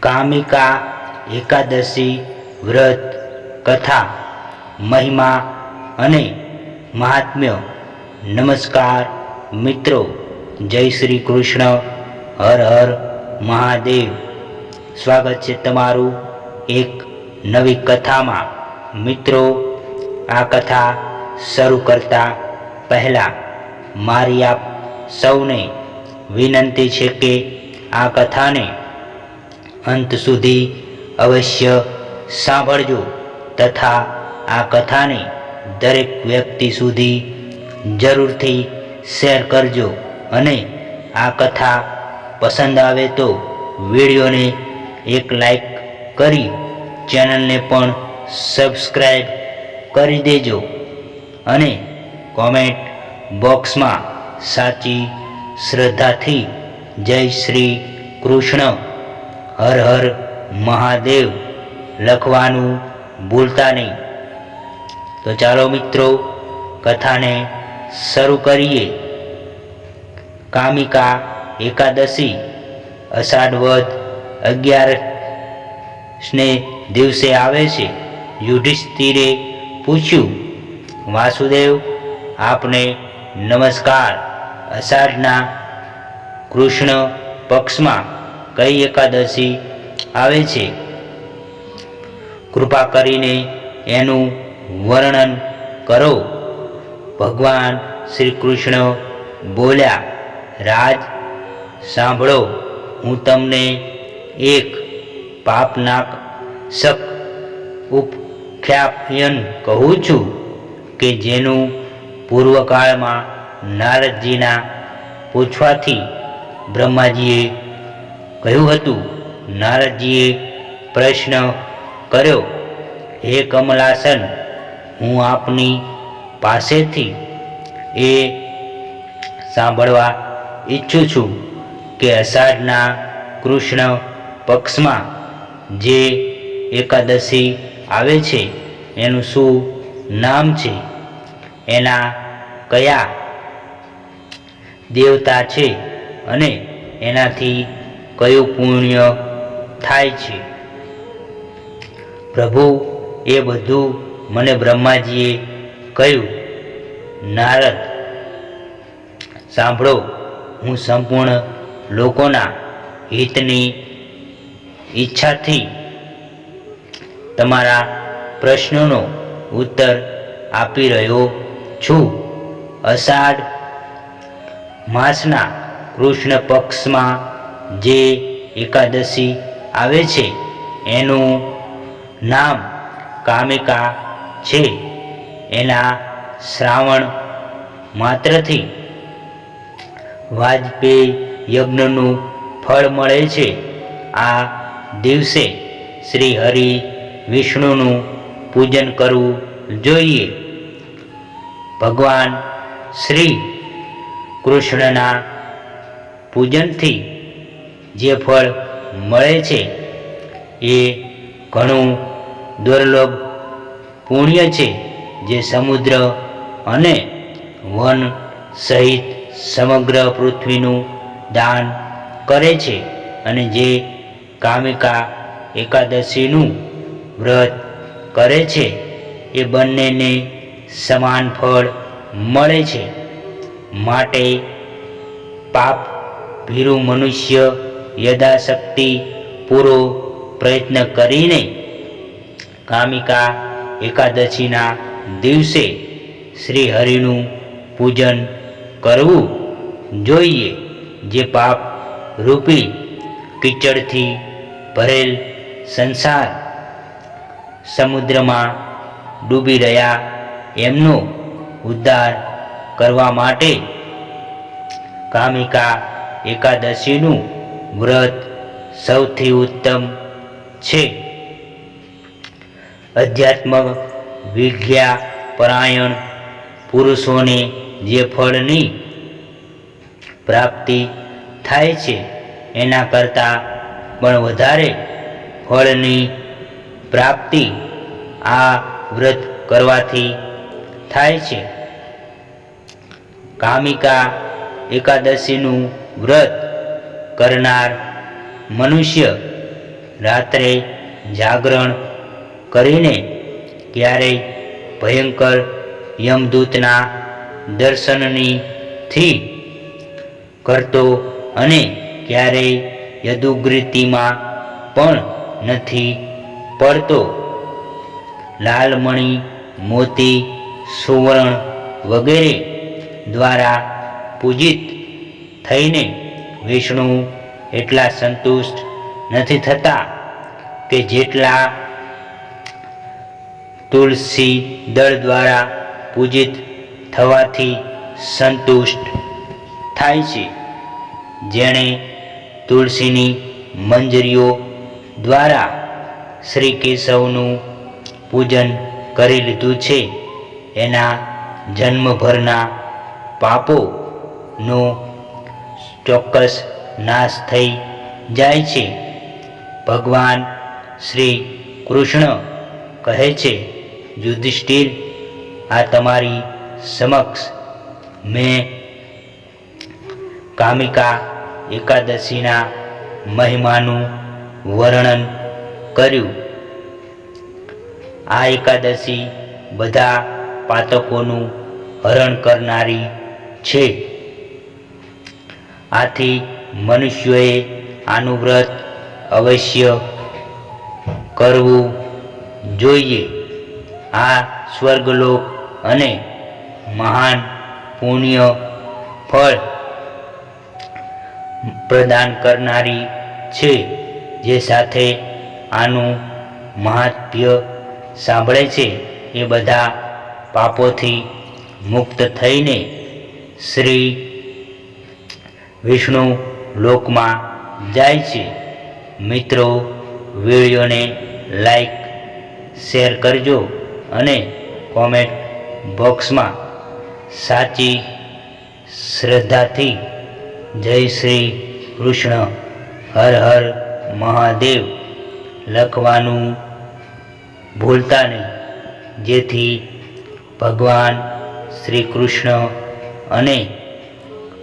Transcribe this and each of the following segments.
કામિકા, એકાદશી, વ્રત, કથા, મહિમા અને મહાત્મ્ય. નમસ્કાર મિત્રો, જય શ્રી કૃષ્ણ, હર હર મહાદેવ. સ્વાગત છે તમારું એક નવી કથામાં. મિત્રો, આ કથા શરૂ કરતા પહેલાં મારી આપ સૌને વિનંતી છે કે આ કથાને અંત સુધી અવશ્ય સાંભળજો તથા આ કથાને દરેક વ્યક્તિ સુધી જરૂરથી શેર કરજો અને આ કથા પસંદ આવે તો વિડીયોને એક લાઈક કરી ચેનલને પણ સબસ્ક્રાઈબ કરી દેજો અને કોમેન્ટ બોક્સમાં સાચી શ્રદ્ધાથી જય શ્રી કૃષ્ણ. હર હર મહાદેવ લખવાનું ભૂલતા નહીં. તો ચાલો મિત્રો, કથાને શરૂ કરીએ. કામિકા એકાદશી, અષાઢ વધ અગિયાર ને દિવસે આવે છે. યુધિષ્ઠિરે પૂછ્યું, વાસુદેવ, આપને નમસ્કાર. અષાઢના કૃષ્ણ પક્ષમાં કઈ એકાદશી આવે છે? કૃપા કરીને એનું વર્ણન કરો. ભગવાન શ્રી કૃષ્ણ બોલ્યા, રાજ, સાંભળો, હું તમને એક પાપનાક શક ઉપખ્યાપયન કહું છું કે જેનું પૂર્વકાળમાં નારદજીના પૂછવાથી બ્રહ્માજીએ કહ્યું હતું, નારદજીએ પ્રશ્ન કર્યો, હે કમલાસન, હું આપની પાસેથી એ સાંભળવા ઈચ્છું છું કે અષાઢના કૃષ્ણ પક્ષમાં જે એકાદશી આવે છે, એનું શું નામ છે? એના કયા દેવતા છે? અને એનાથી કયું પુણ્ય થાય છે? પ્રભુ, એ બધું મને બ્રહ્માજીએ કહ્યું. નારદ, સાંભળો, હું સંપૂર્ણ લોકોના હિતની ઈચ્છાથી તમારા પ્રશ્નોનો ઉત્તર આપી રહ્યો છું. અષાઢ માસના કૃષ્ણ પક્ષમાં જે એકાદશી આવે છે, એનું નામ કામિકા છે. એના શ્રાવણ માત્રથી વાજપેયી યજ્ઞનું ફળ મળે છે. આ દિવસે શ્રી હરિ વિષ્ણુનું પૂજન કરવું જોઈએ. ભગવાન શ્રી કૃષ્ણના પૂજનથી જે ફળ મળે છે, એ ઘણું દુર્લભ પુણ્ય છે જે સમુદ્ર અને વન સહિત સમગ્ર પૃથ્વીનું દાન કરે છે અને જે કામિકા એકાદશીનું વ્રત કરે છે, એ બંનેને સમાન ફળ મળે છે. માટે પાપ ભીરુ મનુષ્ય યથાશક્તિ પૂરો પ્રયત્ન કરીને કામિકા એકાદશીના દિવસે શ્રી હરિનું પૂજન કરવું જોઈએ. જે પાપ રૂપી કીચડથી ભરેલ સંસાર સમુદ્રમાં ડૂબી રહ્યા એમનો ઉદ્ધાર કરવા માટે કામિકા એકાદશીનું વ્રત સૌથી ઉત્તમ છે. અધ્યાત્મ, વિદ્યા, પરાયણ, પુરુષોને જે ફળની પ્રાપ્તિ થાય છે, એના કરતાં પણ વધારે ફળની પ્રાપ્તિ આ વ્રત કરવાથી થાય છે. કામિકા એકાદશીનું વ્રત કરનાર મનુષ્ય રાત્રે જાગરણ કરીને ક્યારેય ભયંકર યમદૂતના દર્શનની થી કરતો અને ક્યારેય યદુગૃતિમાં પણ નથી પડતો. લાલમણી, મોતી, સુવર્ણ વગેરે દ્વારા પૂજિત થઈને વિષ્ણુ એટલા સંતુષ્ટ નથી થતા કે જેટલા તુલસી દળ દ્વારા પૂજિત થવાથી સંતુષ્ટ થાય છે. જેણે તુલસીની મંજરીઓ દ્વારા શ્રી કેશવનું પૂજન કરી લીધું છે. એના જન્મભરના પાપોનો ચોક્કસ નાશ થઈ જાય છે. ભગવાન શ્રી કૃષ્ણ કહે છે, યુધિષ્ઠિર, આ તમારી સમક્ષ મેં કામિકા એકાદશીના મહિમાનું વર્ણન કર્યું. આ એકાદશી બધા પાતકોનું હરણ કરનારી છે. આથી મનુષ્યોએ આનું વ્રત અવશ્ય કરવું જોઈએ. આ સ્વર્ગલોક અને મહાન પુણ્ય ફળ પ્રદાન કરનારી છે, જે સાથે આનું મહાત્મ્ય સાંભળે છે. એ બધા પાપોથી મુક્ત થઈને શ્રી વિષ્ણુ લોકમાં જાય છે. મિત્રો, વિડીયોને લાઈક શેર કરજો અને કોમેન્ટ બોક્સમાં સાચી શ્રદ્ધાથી જય શ્રી કૃષ્ણ, હર હર મહાદેવ લખવાનું ભૂલતા નહીં. જેથી ભગવાન શ્રી કૃષ્ણ અને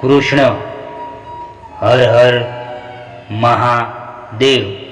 કૃષ્ણ હર હર મહાદેવ.